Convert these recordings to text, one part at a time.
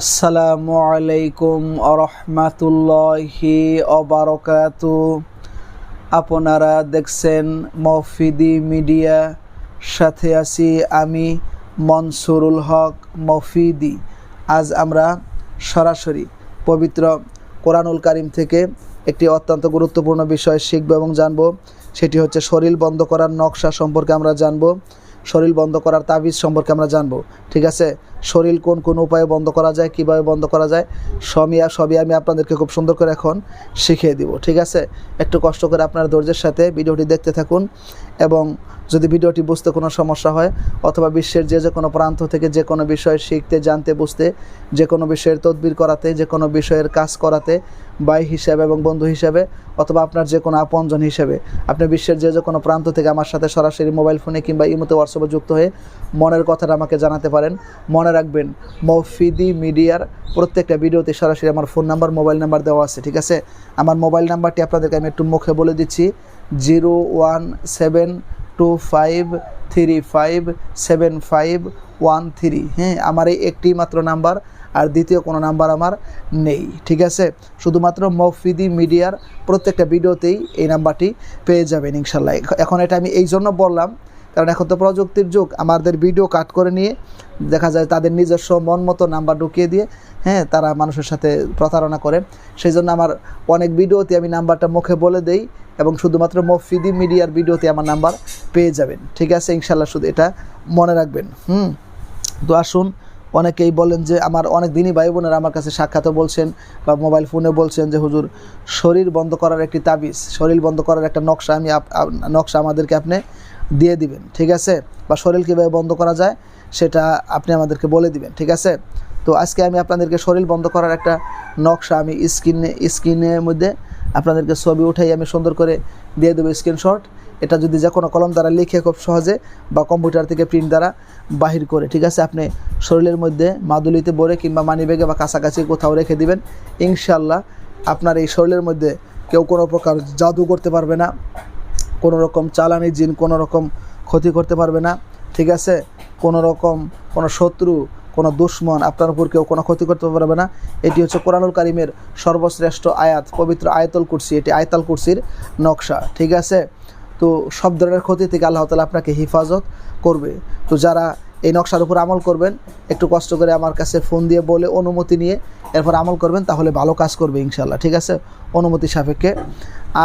আসসালামু আলাইকুম আরহামাতুল্লাহি অবারকাতু আপনারা দেখছেন মফিদি মিডিয়া, সাথে আছি আমি মনসুরুল হক মফিদি। আজ আমরা সরাসরি পবিত্র কোরআনুল কারিম থেকে একটি অত্যন্ত গুরুত্বপূর্ণ বিষয় শিখব এবং জানব, সেটি হচ্ছে শরীর বন্ধ করার নকশা সম্পর্কে আমরা জানব। শরীর বন্ধ করার তাবিজ সম্পর্কে আমরা জানব। ঠিক আছে? শরীর কোন কোন উপায়ে বন্ধ করা যায়, কীভাবে বন্ধ করা যায় সবই সবই আমি আপনাদেরকে খুব সুন্দর করে এখন শিখিয়ে দিব। ঠিক আছে? একটু কষ্ট করে আপনার ধৈর্যের সাথে ভিডিওটি দেখতে থাকুন এবং যদি ভিডিওটি বুঝতে কোনো সমস্যা হয় অথবা বিশ্বের যে যে কোনো প্রান্ত থেকে যে কোনো বিষয় শিখতে, জানতে, বুঝতে, যে কোনো বিষয়ের তদবির করাতে, যে কোনো বিষয়ের কাজ করাতে, ভাই হিসাবে এবং বন্ধু হিসাবে অথবা আপনার যে কোনো আপনজন হিসেবে, আপনি বিশ্বের যে যে কোনো প্রান্ত থেকে আমার সাথে সরাসরি মোবাইল ফোনে কিংবা ইমোতে হোয়াটসঅ্যাপে যুক্ত হয়ে মনের কথাটা আমাকে জানাতে পারেন। মনে রাখবেন, মৌফিদি মিডিয়ার প্রত্যেকটা ভিডিওতে সরাসরি আমার ফোন নাম্বার, মোবাইল নাম্বার দেওয়া আছে, ঠিক আছে? আমার মোবাইল নাম্বারটি আপনাদেরকে আমি একটু মুখে বলে দিচ্ছি, zero one seven two five three five seven five one three হ্যাঁ আমার এই একটি মাত্র নাম্বার, আর দ্বিতীয় কোনো নাম্বার আমার নেই। ঠিক আছে? শুধুমাত্র মফিদি মিডিয়ার প্রত্যেকটা ভিডিওতেই এই নাম্বারটি পেয়ে যাবেন ইনশাল্লাহ। এখন এটা আমি এই জন্য বললাম কারণ এখন তো প্রযুক্তির যুগ, আমাদের ভিডিও কাট করে নিয়ে দেখা যায় তাদের নিজস্ব মন মতো নাম্বার ঢুকিয়ে দিয়ে হ্যাঁ তারা মানুষের সাথে প্রতারণা করে। সেই জন্য আমার অনেক ভিডিওতে আমি নাম্বারটা মুখে বলে দেই এবং শুধুমাত্র মফিদি মিডিয়ার ভিডিওতে আমার নাম্বার পেয়ে যাবেন। ঠিক আছে ইনশাল্লাহ শুধু এটা মনে রাখবেন। হুম, তো আসুন, অনেকেই বলেন যে আমার অনেক দিনই ভাই বোনেরা আমার কাছে সাক্ষাৎ বলছেন বা মোবাইল ফোনে বলছেন যে, হুজুর, শরীর বন্ধ করার একটি তাবিজ, শরীর বন্ধ করার একটা নকশা আমি নকশা আমাদেরকে আপনি দিয়ে দিবেন, ঠিক আছে? বা শরীর কীভাবে বন্ধ করা যায় সেটা আপনি আমাদেরকে বলে দিবেন, ঠিক আছে? তো আজকে আমি আপনাদেরকে শরীর বন্ধ করার একটা নকশা আমি স্ক্রিনে স্ক্রিনের মধ্যে আপনাদেরকে ছবি উঠাই আমি সুন্দর করে দিয়ে দেবো স্ক্রিনশট। এটা যদি যে কোনো কলম দ্বারা লিখে খুব সহজে বা কম্পিউটার থেকে প্রিন্ট দ্বারা বাহির করে, ঠিক আছে? আপনি শরীরের মধ্যে মাদুলিতে বরে কিংবা মানিব্যাগে বা কাছাকাছি কোথাও রেখে দিবেন ইনশাল্লাহ আপনার এই শরীরের মধ্যে কেউ কোনো প্রকার জাদু করতে পারবে না। কোনো রকম চালানি জিন কোনো রকম ক্ষতি করতে পারবে না, ঠিক আছে? কোনো রকম কোনো শত্রু, কোনো দুশ্মন আপনার উপর কেউ কোনো ক্ষতি করতে পারবে না। এটি হচ্ছে কোরআনুল কারিমের সর্বশ্রেষ্ঠ আয়াত, পবিত্র আয়তল কুরসি, এটি আয়তাল কুরসির নকশা, ঠিক আছে? তো সব ধরনের ক্ষতি থেকে আল্লাহ তালা আপনাকে হেফাজত করবে। তো যারা এই নকশার উপর আমল করবেন, একটু কষ্ট করে আমার কাছে ফোন দিয়ে বলে অনুমতি নিয়ে এরপর আমল করবেন, তাহলে ভালো কাজ করবে ইনশাল্লাহ ঠিক আছে? অনুমতি সাপেক্ষে।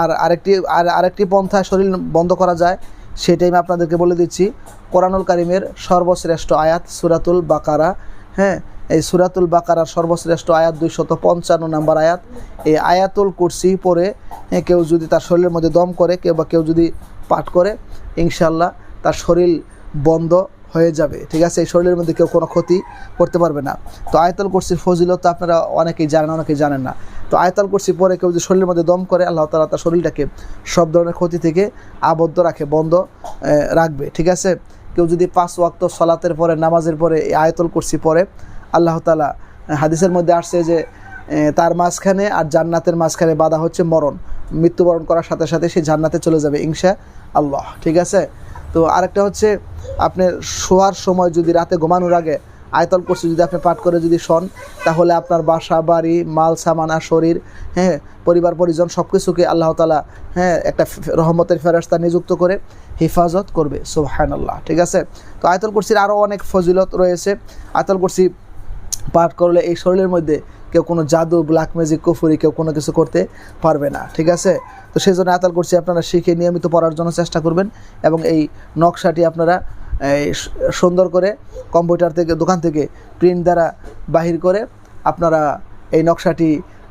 আর আরেকটি আর আরেকটি পন্থা শরীর বন্ধ করা যায়, সেটাই আমি আপনাদেরকে বলে দিচ্ছি। কোরআনুল কারিমের সর্বশ্রেষ্ঠ আয়াত সুরাতুল বাকারা হ্যাঁ? এই সুরাতুল বাকারার সর্বশ্রেষ্ঠ আয়াত দুইশত পঞ্চান্ন নম্বর আয়াত। এই আয়াতুল কুরসি পরে হ্যাঁ কেউ যদি তার শরীরের মধ্যে দম করে, কেউ বা কেউ যদি পাঠ করে ইনশাল্লাহ তার শরীর বন্ধ হয়ে যাবে, ঠিক আছে? এই শরীরের মধ্যে কেউ কোনো ক্ষতি করতে পারবে না। তো আয়তাল কুরসির ফজিলত আপনারা অনেকেই জানেন অনেকেই জানেন না। তো আয়তাল কুরসি পরে কেউ যদি শরীরের মধ্যে দম করে, আল্লাহ তালা তার শরীরটাকে সব ধরনের ক্ষতি থেকে আবদ্ধ রাখে, বন্ধ রাখবে, ঠিক আছে? কেউ যদি পাঁচ ওয়াক্ত সলাতের পরে, নামাজের পরে এই আয়তল কুরসি পরে, আল্লাহ তালা হাদিসের মধ্যে আসছে যে তার মাঝখানে আর জান্নাতের মাঝখানে বাধা হচ্ছে মরণ। মৃত্যুবরণ করার সাথে সাথে সে জান্নাতে চলে যাবে ইনশা আল্লাহ ঠিক আছে? তো আরেকটা হচ্ছে আপনার শোয়ার সময় যদি রাতে ঘুমানোর আগে আয়তল করছে যদি আপনি পাঠ করে যদি শোন, তাহলে আপনার বাসা, বাড়ি, মাল, সামানা, শরীর হ্যাঁ পরিবার, পরিজন সব কিছুকে আল্লাহ তালা হ্যাঁ একটা রহমতের ফেরাস্তা নিযুক্ত করে হেফাজত করবে সোহান আল্লাহ ঠিক আছে? তো আয়তল কুরসির আরও অনেক ফজিলত রয়েছে। আয়তল কুরসি পাঠ করলে এই শরীরের মধ্যে কেউ কোনো জাদু ব্ল্যাক ম্যাজিক কুফুরি, কেউ কোনো কিছু করতে পারবে না, ঠিক আছে? তো সেই জন্য আতাল করছি, আপনারা শিখে নিয়মিত পড়ার জন্য চেষ্টা করবেন এবং এই নকশাটি আপনারা সুন্দর করে কম্পিউটার থেকে, দোকান থেকে প্রিন্ট দ্বারা বাহির করে আপনারা এই নকশাটি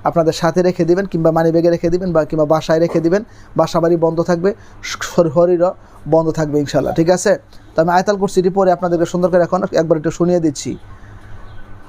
আপনাদের সাথে রেখে দিবেন কিংবা মানি ব্যাগে রেখে দিবেন বা কিংবা বাসায় রেখে দিবেন। বাসা বাড়ি বন্ধ থাকবে শরীরও বন্ধ থাকবে ইনশাল্লাহ ঠিক আছে? তো আমি আয়তাল কুরসিটি পরে আপনাদেরকে সুন্দর করে এখন একবার একটু শুনিয়ে দিচ্ছি।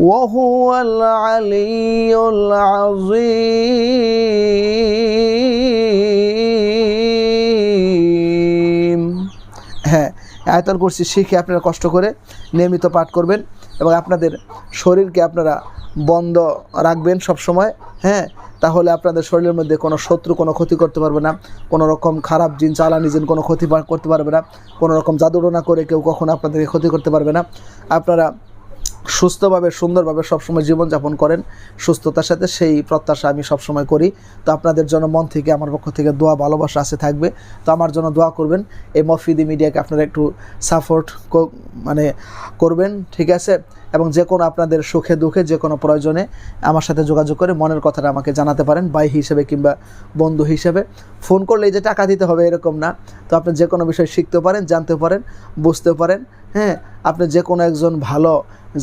وهو العلي العظيم হ্যাঁ আয়তন করছি শিখে আপনারা কষ্ট করে নিয়মিত পাঠ করবেন এবং আপনাদের শরীরকে আপনারা বন্ধ রাখবেন সব সময় হ্যাঁ তাহলে আপনাদের শরীরের মধ্যে কোনো শত্রু কোনো ক্ষতি করতে পারবে না কোনো রকম খারাপ জিন চালানি জিন কোনো ক্ষতি পা- করতে পারবে না কোনো রকম জাদুটনা করে কেউ কখনো আপনাদেরকে ক্ষতি করতে পারবে না আপনারা সুস্থভাবে, সুন্দরভাবে সবসময় জীবনযাপন করেন, সুস্থতার সাথে সেই প্রত্যাশা আমি সবসময় করি। তো আপনাদের জন্য মন থেকে, আমার পক্ষ থেকে দোয়া, ভালোবাসা আছে, থাকবে। তো আমার জন্য দোয়া করবেন। এই মফিদি মিডিয়াকে আপনারা একটু সাপোর্ট মানে করবেন, ঠিক আছে? এবং যে কোনো আপনাদের সুখে, দুঃখে, যে কোনো প্রয়োজনে আমার সাথে যোগাযোগ করে মনের কথাটা আমাকে জানাতে পারেন, ভাই হিসেবে কিংবা বন্ধু হিসেবে। ফোন করলে যে টাকা দিতে হবে এরকম না। তো আপনি যে কোনো বিষয় শিখতে পারেন, জানতে পারেন, বুঝতে পারেন হ্যাঁ? আপনি যে কোনো একজন ভালো,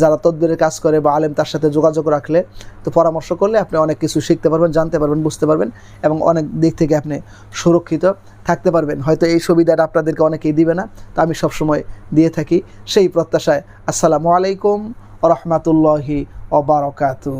যারা তদবিরের কাজ করে বা আলেম তার সাথে যোগাযোগ রাখলে তো পরামর্শ করলে আপনি অনেক কিছু শিখতে পারবেন, জানতে পারবেন, বুঝতে পারবেন এবং অনেক দিক থেকে আপনি সুরক্ষিত থাকতে পারবেন। হয়তো এই সুবিধাটা আপনাদেরকে অনেকেই দিবে না, তো আমি সবসময় দিয়ে থাকি সেই প্রত্যাশায়। আসসালামু আলাইকুম রহমাতুল্লাহি অবরকাতু